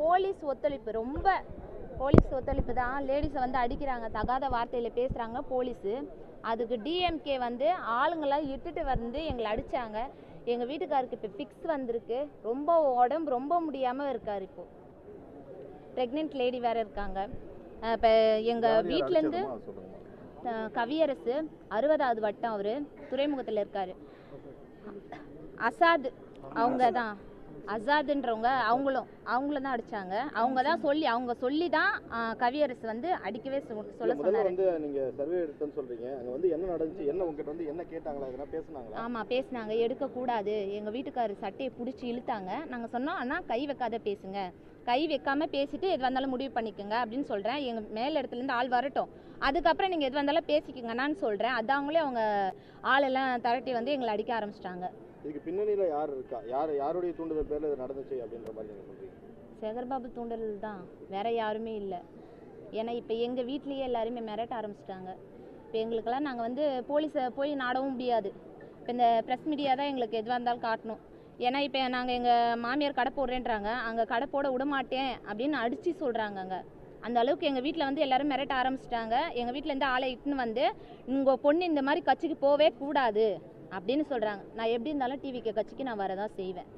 Police ஒத்துழைப்பு ரொம்ப police ஒத்துழைப்பு தான். லேடிஸை வந்து அடிக்கிறாங்க தகாத வார்த்தையில் பேசுகிறாங்க போலீஸு. அதுக்கு டிஎம்கே வந்து ஆளுங்களாம் இட்டுட்டு வந்து எங்களை அடித்தாங்க எங்கள் வீட்டுக்காருக்கு இப்போ ஃபிக்ஸ் வந்திருக்கு. ரொம்ப உடம்பு ரொம்ப முடியாமல் இருக்கார் இப்போ. ப்ரெக்னென்ட் லேடி வேறு இருக்காங்க. இப்போ எங்கள் வீட்டிலேருந்து கவியரசு அறுபதாவது வட்டம் அவர் துறைமுகத்தில் இருக்கார். அசாத் அவங்க தான் அசாதுன்றவங்க அவங்களும். அவங்கள தான் அடிச்சாங்க. அவங்க தான் சொல்லி அவங்க சொல்லி தான் கவியரசு வந்து அடிக்கவே சொல்ல சொன்னார். வந்து நீங்க சர்வே எடுத்தேன்னு சொல்றீங்க. அங்க வந்து என்ன நடந்துச்சு என்ன உங்ககிட்ட வந்து என்ன கேட்டாங்களா எதனா பேசுனாங்களா? ஆமாம் பேசினாங்க. எடுக்கக்கூடாது எங்கள் வீட்டுக்காரர் சட்டையை பிடிச்சி இழுத்தாங்க. நாங்கள் சொன்னோம் ஆனால் கை வைக்காத பேசுங்க. கை வைக்காம பேசிட்டு எது வந்தாலும் முடிவு பண்ணிக்கோங்க அப்படின்னு சொல்கிறேன் எங்கள் மேல் இடத்துலேருந்து ஆள் வரட்டும். அதுக்கப்புறம் நீங்கள் எது வந்தாலும் பேசிக்கங்கண்ணான்னு சொல்கிறேன் அதாங்களே அவங்க ஆளெல்லாம் திரட்டி வந்து எங்களை அடிக்க ஆரம்பிச்சிட்டாங்க. இதுக்கு பின்னணியில யார் இருக்கா? யார் யாருடைய தூண்டுதல் பேர்ல இது நடந்துச்சு அப்படின்ற மாதிரி நீங்க சொல்றீங்க? சேகர்பாபு தூண்டல் தான். வேற யாருமே இல்லை. ஏன்னா இப்போ எங்கள் வீட்லேயே எல்லாருமே மிரட்ட ஆரம்பிச்சிட்டாங்க. இப்போ எங்களுக்கெல்லாம் நாங்கள் வந்து போலீஸை போய் நாடவும் முடியாது. இப்போ இந்த ப்ரெஸ் மீடியா தான் எங்களுக்கு எதுவாக இருந்தாலும் காட்டணும். ஏன்னா இப்போ நாங்கள் எங்கள் மாமியார் கடை போடுறேன்றாங்க. அங்கே கடை போட விட மாட்டேன் அப்படின்னு அடித்து சொல்கிறாங்க அங்கே. அந்த அளவுக்கு எங்கள் வீட்டில் வந்து எல்லாரும் மிரட்ட ஆரம்பிச்சிட்டாங்க. எங்கள் வீட்டிலேருந்து ஆளை இட்டுன்னு வந்து உங்கள் பொண்ணு இந்த மாதிரி கட்சிக்கு போவே கூடாது அப்படின்னு சொல்கிறாங்க நான் எப்படி இருந்தாலும் டிவிக்கு கட்சிக்கு நான் வரதான் செய்வேன்.